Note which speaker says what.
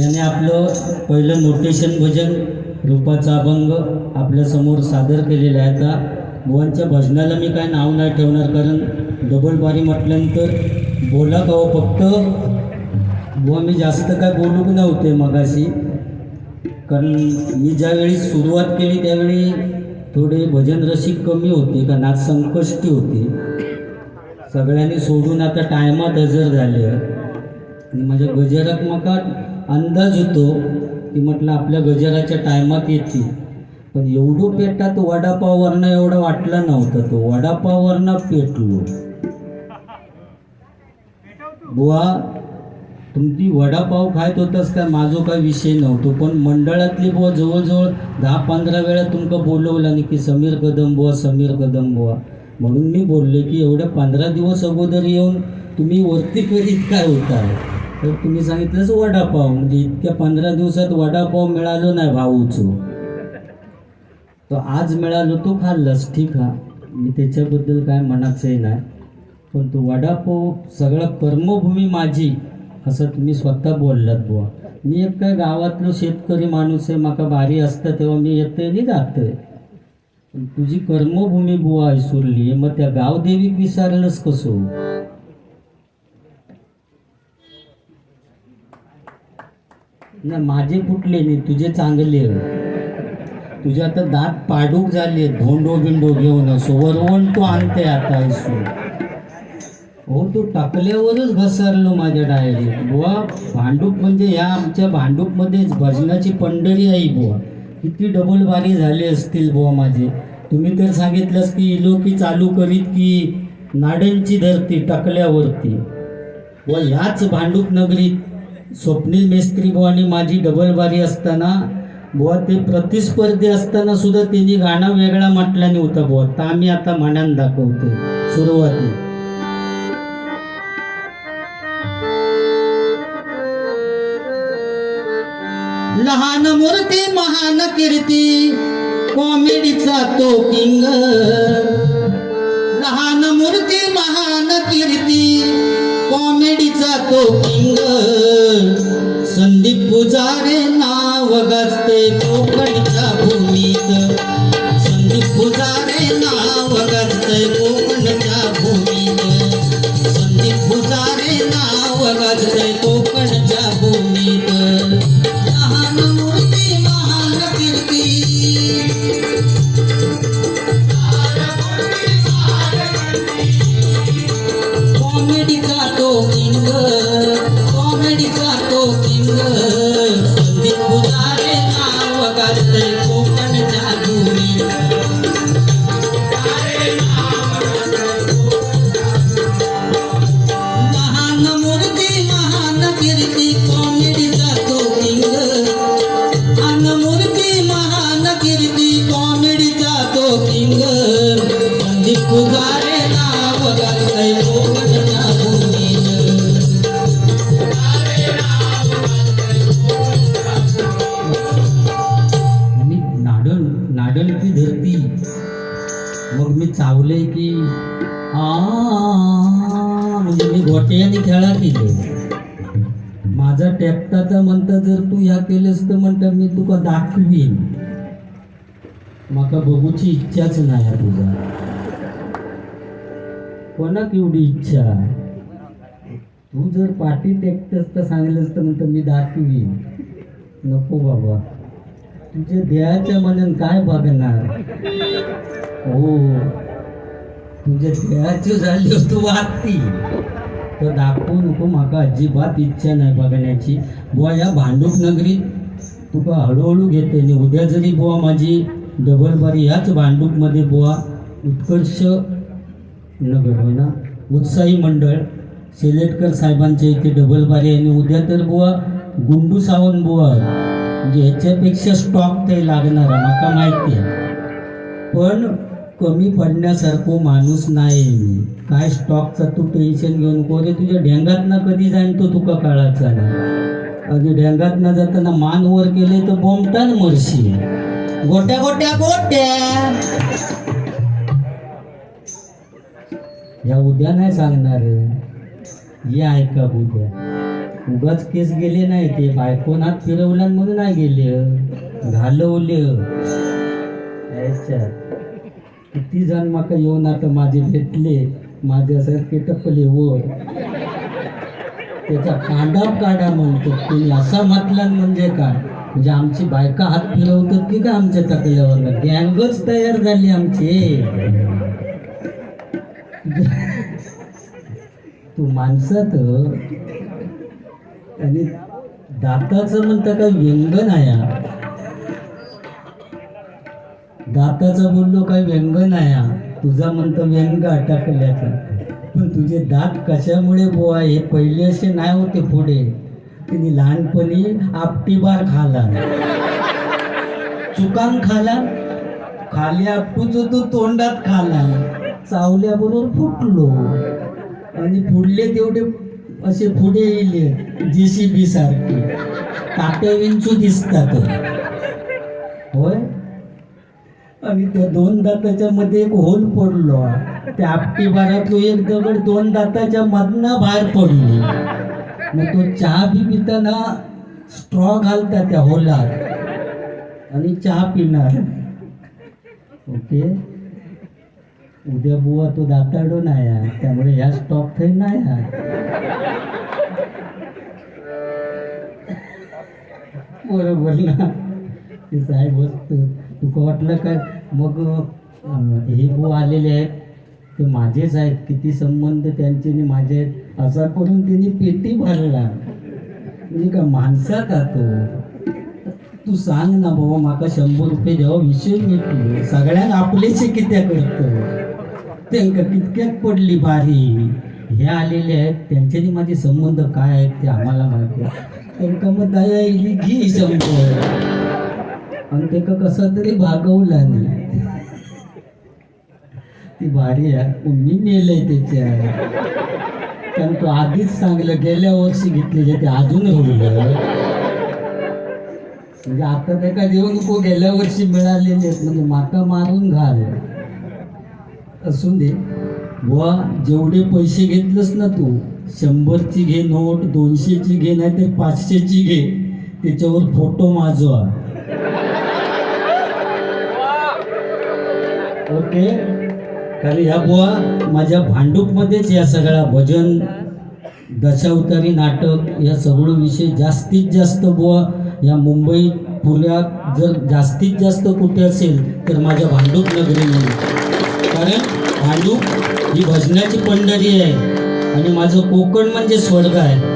Speaker 1: याने आपलं पहिलं नोटेशन भजन रूपाचा अभंग आपल्यासमोर सादर केलेला आहे. आता बुवांच्या भजनाला मी काय नाव नाही ठेवणार कारण डबल बारी म्हटल्यानंतर बोला का हो फक्त? बुवा मी जास्त काय बोलूक नव्हते मगाशी. कारण मी ज्यावेळी सुरुवात केली त्यावेळी थोडे भजन रसिक कमी होते का नाच संकष्टी होते. सगळ्यांनी सोडून आता टायमात हजर झाले. आणि माझ्या गजरात मका अंदाज होतो की म्हटलं आपल्या गजराच्या टायमात येते पण एवढं पेटात वडापाववरनं एवढा वाटला नव्हता. तो वडापाववरनं पेटलो. बुवा तुमची वडापाव खायत होतास काय? माझो काय विषय नव्हतो. पण मंडळातली बुवा जवळजवळ दहा पंधरा वेळा तुमका बोलवलं नाही की समीर कदम बुवा समीर कदम बुवा. म्हणून मी बोलले की एवढ्या पंधरा दिवस अगोदर येऊन तुम्ही वरती करीत काय होता? तर तुम्ही सांगितलंच वडापाव. म्हणजे इतक्या पंधरा दिवसात वडापाव मिळालो नाही भाऊचो. तो आज मिळालो तो खाल्लास ठीक हा. मी त्याच्याबद्दल काय म्हणायचंही नाही. पण तो वडापाव सगळा कर्मभूमी माझी असं तुम्ही स्वतः बोललात बुवा. मी एक काय गावातलो शेतकरी माणूस आहे माका भारी असतं तेव्हा मी येतोय नाही जातोय. पण तुझी कर्मभूमी बुवा ऐसुरली मग त्या गावदेवीक विचारलंस कसं? नाही माझे फुटले नाही तुझे चांगले तुझे आता दात पाडूक झाले धोंडो बिंडो घेऊन असो वरवण तो आणते आता ऐसू हो तू टाकल्यावरच घसरलो माझ्या डायरीत. बुवा भांडूप म्हणजे ह्या आमच्या भांडूपमध्येच भजनाची पंढरी आहे बुवा. किती डबल बारी झाले असतील बुवा माझे. तुम्ही तर सांगितलंस की इलोकी चालू करीत की नाड्यांची धरती टाकल्यावरती. व ह्याच भांडूप नगरीत स्वप्नील मेस्त्री बुवानी माझी डबल बारी असताना बुवा ते प्रतिस्पर्धी असताना सुद्धा त्यांनी गाणं वेगळा म्हटल्याने होता बुवा तर आम्ही आता म्हणान दाखवतो. सुरुवाती. लहान मूर्ती महान कीर्ती कॉमेडीचा तो किंग. लहान मूर्ती महान कीर्ती कॉमेडीचा तो किंग. संदीप पुजारे नाव गाजते म्हणजे खेळा केले. माझा टेपटाचा म्हणता जर तू ह्या केलंस तर म्हणता मी तुका दाखवीन. माका बघूची इच्छाच नाही तुझा. कोणाक एवढी इच्छा? तू जर पाठी टेकतस तर सांगलंस तर म्हणतं मी दाखवीन. नको बाबा. तुझ्या देहाच्या मनान काय बघणार? हो. तुझ्या देहाची झाली तू वागती तर दाखवू नको माका अजिबात इच्छा नाही बघण्याची. बुवा या भांडूप नगरीत तुका हळूहळू घेते आणि उद्या जरी बुवा माझी डबल बारी ह्याच भांडूपमध्ये बुवा उत्कर्ष नगर होय ना? उत्साही मंडळ शेलेटकर साहेबांच्या इथे डबल बारी आणि उद्या तर बुवा गुंडू सावंत बुवा म्हणजे ह्याच्यापेक्षा स्टॉक ते लागणार आहे माका माहिती आहे. पण कमी पडण्यासारखं माणूस नाही. मी काय स्टॉकचा तू टेन्शन घेऊन नको रे तुझ्या ढेंगात कधी जाईन तो तुका कळाचा नाही आणि ढेंगात न जाताना मान वर केले तर बोमटान मरशी गोट्या गोट्या गोट्या! या उद्या नाही सांगणार ये ऐका उद्या. उगाच केस गेले नाही ते बायकोनात फिरवला म्हणून नाही गेले. घालवले. याच्यात किती जण माका येऊन आता माझे भेटले माझ्यासारखे टपले व त्याचा कांदा काढा म्हणतो. तुम्ही असा म्हटला म्हणजे काय? म्हणजे आमची बायका हात फिरवतात की काय आमच्या तकल्यावर गँगच तयार झाली आमची. तू माणसात आणि दाताचं म्हणता काय व्यंगन आहे दाताचं बोललो काय व्यंग नाही हा. तुझा म्हणतो व्यंग अटकल्याचा. पण तुझे दात कशामुळे बोवा हे पहिले असे नाही होते पुढे. तिने लहानपणी आपटीबार खाला. चुकान खाला. खाली आपटूच तो तोंडात खाला. चावल्याबरोबर फुटलो. आणि फुडले तेवढे असे पुढे येले. जे सी बी सारखे. तात्या विंचू दिसतात. होय? आणि त्या दोन दाताच्या मध्ये एक होल पडलो. त्या आपटी बारातलो एक दगड दोन दाताच्या मधनं बाहेर पडलो. मग तो चहा बी पिताना स्ट्रॉ घालता त्या होलात. आणि चहा पिणार. ओके? उद्या बुवा तो दाताडो नाही त्यामुळे ह्या स्टॉक थंय नाही बरोबर ना? ते साहेब असतं तुका वाटलं काय? मग हे बो आलेले आहेत. ते माझेच आहेत. किती संबंध त्यांचे आणि माझे आहेत. असा करून त्यांनी पेटी भरला. म्हणजे का माणसात का तो तू सांग ना बाबा माका शंभर रुपये द्यावा विषय मिटलो सगळ्यांना आपलेचे कित्या करतो. त्यांका कितक्यात पडली भारी हे आलेले आहेत. त्यांच्यानी माझे संबंध काय आहेत ते आम्हाला माहिती आहे. त्यांका मग दया येईल घे शंभर. आणि तेका कसं तरी भागवला नाही ती भारी आहे. मी नेलंय त्याच्या. कारण तो आधीच सांगलं गेल्या वर्षी घेतले ते अजून होईल म्हणजे आता ते काय देऊ गेल्या वर्षी मिळालेले आहेत. म्हणजे माका मारून घाल. असून दे. बुवा जेवढे पैसे घेतलंस ना तू शंभरची घे नोट दोनशेची घे नाही तर पाचशेची घे. त्याच्यावर फोटो माजवा. ओके. कारण ह्या बुवा माझ्या भांडूपमध्येच या सगळ्या भजन दशावतारी नाटक या सगळं विषय जास्तीत जास्त बुवा या मुंबईत पुण्यात जर जास्तीत जास्त कुठे असेल तर माझ्या भांडूप नगरीमध्ये कारण भांडूप ही भजनाची पंढरी आहे. आणि माझं कोकण म्हणजे स्वर्ग आहे.